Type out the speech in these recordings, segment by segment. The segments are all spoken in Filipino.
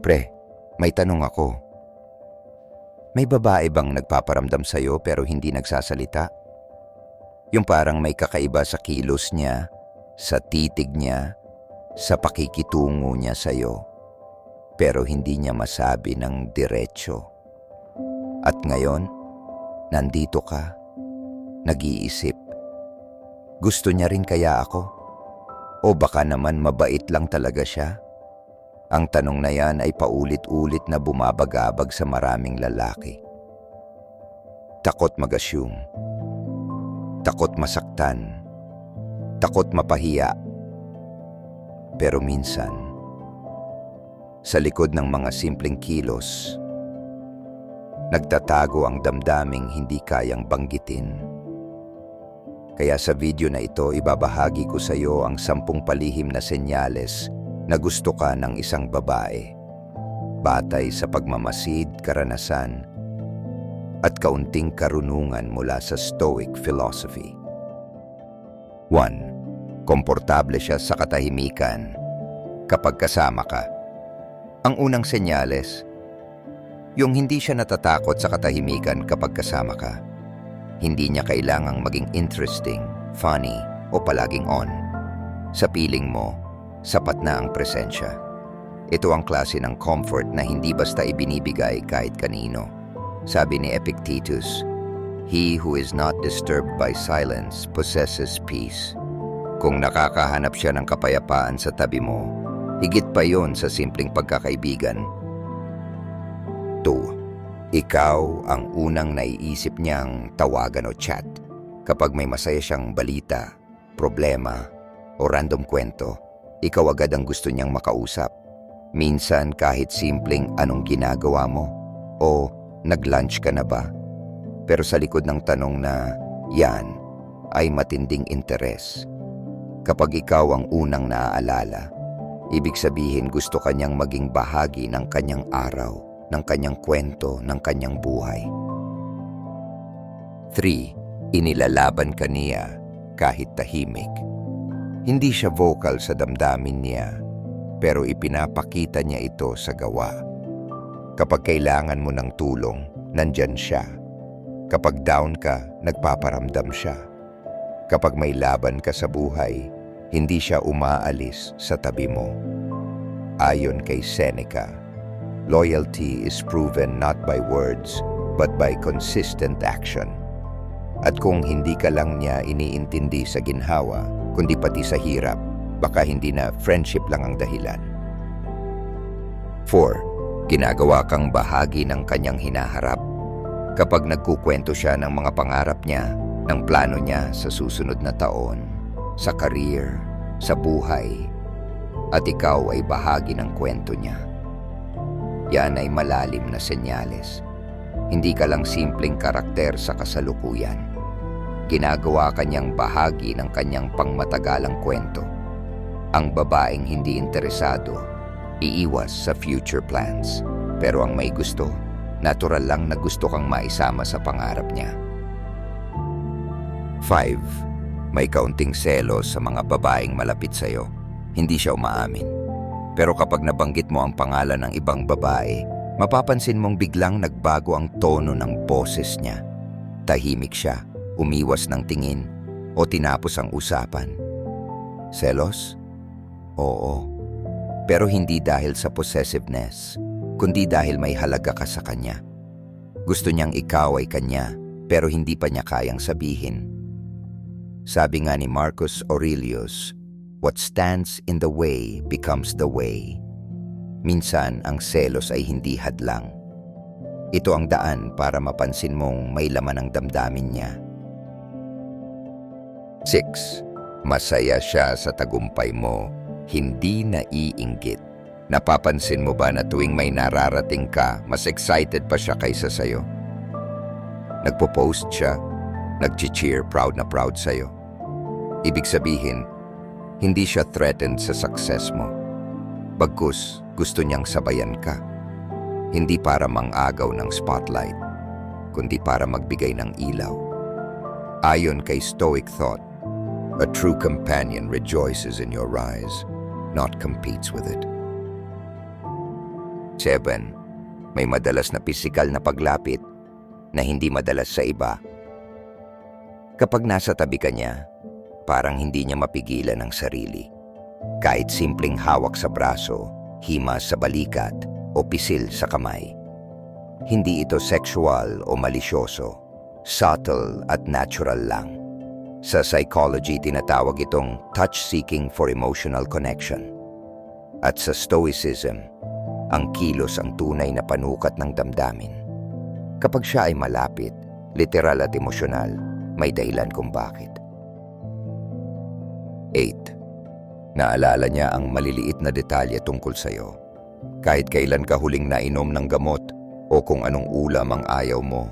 Pre, may tanong ako. May babae bang nagpaparamdam sa'yo pero hindi nagsasalita? Yung parang may kakaiba sa kilos niya, sa titig niya, sa pakikitungo niya sa'yo, pero hindi niya masabi ng diretsyo. At ngayon, nandito ka, nag-iisip. Gusto niya rin kaya ako? O baka naman mabait lang talaga siya? Ang tanong na yan ay paulit-ulit na bumabagabag sa maraming lalaki. Takot mag-assume. Takot masaktan. Takot mapahiya. Pero minsan, sa likod ng mga simpleng kilos, nagtatago ang damdaming hindi kayang banggitin. Kaya sa video na ito, ibabahagi ko sa iyo ang sampung palihim na senyales na gusto ka ng isang babae. Batay sa pagmamasid, karanasan, at kaunting karunungan mula sa Stoic philosophy. 1. Komportable siya sa katahimikan kapag kasama ka. Ang unang senyales, yung hindi siya natatakot sa katahimikan kapag kasama ka. Hindi niya kailangang maging interesting, funny, o palaging on. Sa piling mo, sapat na ang presensya. Ito ang klase ng comfort na hindi basta ibinibigay kahit kanino. Sabi ni Epictetus, He who is not disturbed by silence possesses peace. Kung nakakahanap siya ng kapayapaan sa tabi mo, higit pa yon sa simpleng pagkakaibigan. 2. Ikaw ang unang naiisip niyang tawagan o chat kapag may masaya siyang balita, problema, o random kwento ikaw agad ang gusto niyang makausap. Minsan kahit simpleng anong ginagawa mo o nag-lunch ka na ba? Pero sa likod ng tanong na yan ay matinding interes. Kapag ikaw ang unang naaalala, ibig sabihin gusto kanyang maging bahagi ng kanyang araw, ng kanyang kwento, ng kanyang buhay. 3. Inilalaban ka niya kahit tahimik. Hindi siya vocal sa damdamin niya, pero ipinapakita niya ito sa gawa. Kapag kailangan mo ng tulong, nandyan siya. Kapag down ka, nagpaparamdam siya. Kapag may laban ka sa buhay, hindi siya umaalis sa tabi mo. Ayon kay Seneca, loyalty is proven not by words, but by consistent action. At kung hindi ka lang niya iniintindi sa ginhawa, kundi pati sa hirap, baka hindi na friendship lang ang dahilan. 4. Ginagawa kang bahagi ng kanyang hinaharap. Kapag nagkukwento siya ng mga pangarap niya, ng plano niya sa susunod na taon, sa career, sa buhay, at ikaw ay bahagi ng kwento niya. Yan ay malalim na senyales. Hindi ka lang simpleng karakter sa kasalukuyan ginagawa kanyang bahagi ng kanyang pangmatagalang kwento. Ang babaeng hindi interesado, iiwas sa future plans. Pero ang may gusto, natural lang na gusto kang maisama sa pangarap niya. 5. May kaunting selos sa mga babaeng malapit sa'yo. Hindi siya umaamin. Pero kapag nabanggit mo ang pangalan ng ibang babae, mapapansin mong biglang nagbago ang tono ng boses niya. Tahimik siya umiwas ng tingin o tinapos ang usapan. Selos? Oo. Pero hindi dahil sa possessiveness, kundi dahil may halaga ka sa kanya. Gusto niyang ikaw ay kanya, pero hindi pa niya kayang sabihin. Sabi nga ni Marcus Aurelius, what stands in the way becomes the way. Minsan ang selos ay hindi hadlang. Ito ang daan para mapansin mong may laman ang damdamin niya 6. Masaya siya sa tagumpay mo, hindi naiinggit. Napapansin mo ba na tuwing may nararating ka, mas excited pa siya kaysa sa'yo? Nagpo-post siya, nag-cheer proud na proud sa'yo. Ibig sabihin, hindi siya threatened sa success mo. Bagkus, gusto niyang sabayan ka. Hindi para mangagaw ng spotlight, kundi para magbigay ng ilaw. Ayon kay Stoic Thought, A true companion rejoices in your rise, not competes with it. 7. May madalas na pisikal na paglapit na hindi madalas sa iba. Kapag nasa tabi ka niya, parang hindi niya mapigilan ang sarili. Kahit simpleng hawak sa braso, hima sa balikat o pisil sa kamay. Hindi ito sexual o malisyoso, subtle at natural lang. Sa psychology, tinatawag itong touch-seeking for emotional connection. At sa stoicism, ang kilos ang tunay na panukat ng damdamin. Kapag siya ay malapit, literal at emosyonal, may dahilan kung bakit. 8. Naalala niya ang maliliit na detalye tungkol sa iyo. Kahit kailan ka huling nainom ng gamot o kung anong ulam ang ayaw mo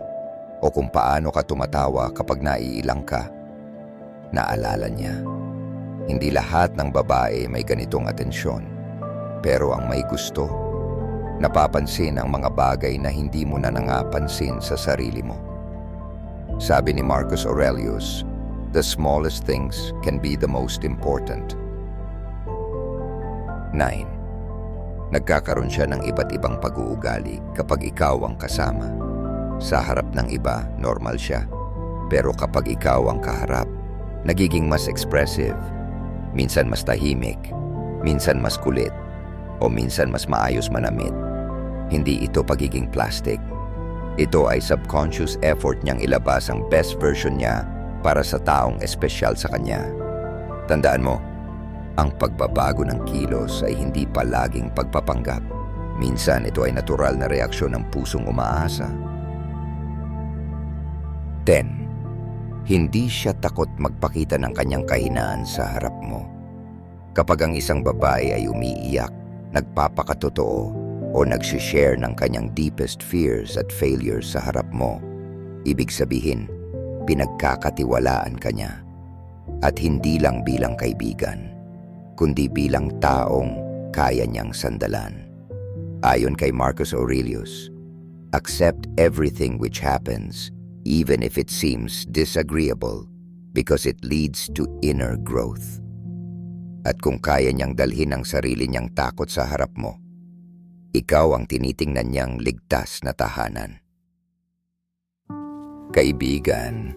o kung paano ka tumatawa kapag naiilang ka. Naalala niya. Hindi lahat ng babae may ganitong atensyon. Pero ang may gusto, napapansin ang mga bagay na hindi mo na nangapansin sa sarili mo. Sabi ni Marcus Aurelius, the smallest things can be the most important. 9. Nagkakaroon siya ng iba't ibang pag-uugali kapag ikaw ang kasama. Sa harap ng iba, normal siya. Pero kapag ikaw ang kaharap, nagiging mas expressive. Minsan mas tahimik, minsan mas kulit, o minsan mas maayos manamit. Hindi ito pagiging plastic. Ito ay subconscious effort niyang ilabas ang best version niya para sa taong espesyal sa kanya. Tandaan mo, ang pagbabago ng kilos ay hindi palaging pagpapanggap. Minsan ito ay natural na reaksyon ng pusong umaasa. 10. Hindi siya takot magpakita ng kanyang kahinaan sa harap mo. Kapag ang isang babae ay umiiyak, nagpapakatotoo o nagsishare ng kanyang deepest fears at failures sa harap mo, ibig sabihin, pinagkakatiwalaan ka niya. At hindi lang bilang kaibigan, kundi bilang taong kaya niyang sandalan. Ayon kay Marcus Aurelius, accept everything which happens, even if it seems disagreeable, because it leads to inner growth. At kung kaya niyang dalhin ang sarili niyang takot sa harap mo, ikaw ang tinitingnan niyang ligtas na tahanan. Kaibigan,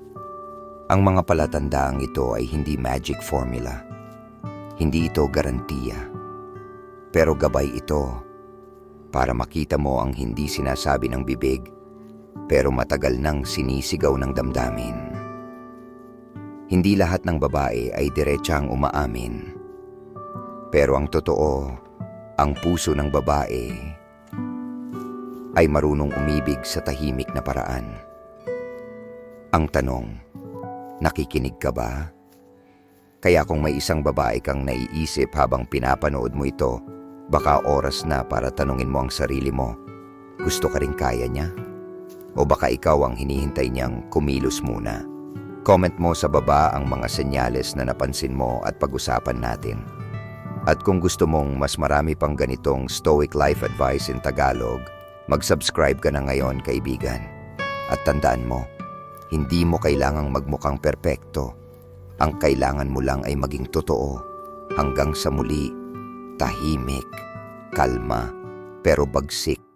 ang mga palatandaang ito ay hindi magic formula. Hindi ito garantiya. Pero gabay ito para makita mo ang hindi sinasabi ng bibig pero matagal nang sinisigaw ng damdamin. Hindi lahat ng babae ay diretsang umaamin. Pero ang totoo, ang puso ng babae ay marunong umibig sa tahimik na paraan. Ang tanong, nakikinig ka ba? Kaya kung may isang babae kang naiisip habang pinapanood mo ito, baka oras na para tanungin mo ang sarili mo, gusto ka rin kaya niya? O baka ikaw ang hinihintay niyang kumilos muna? Comment mo sa baba ang mga senyales na napansin mo at pag-usapan natin. At kung gusto mong mas marami pang ganitong Stoic Life Advice in Tagalog, mag-subscribe ka na ngayon kaibigan. At tandaan mo, hindi mo kailangang magmukhang perpekto. Ang kailangan mo lang ay maging totoo. Hanggang sa muli, tahimik, kalma, pero bagsik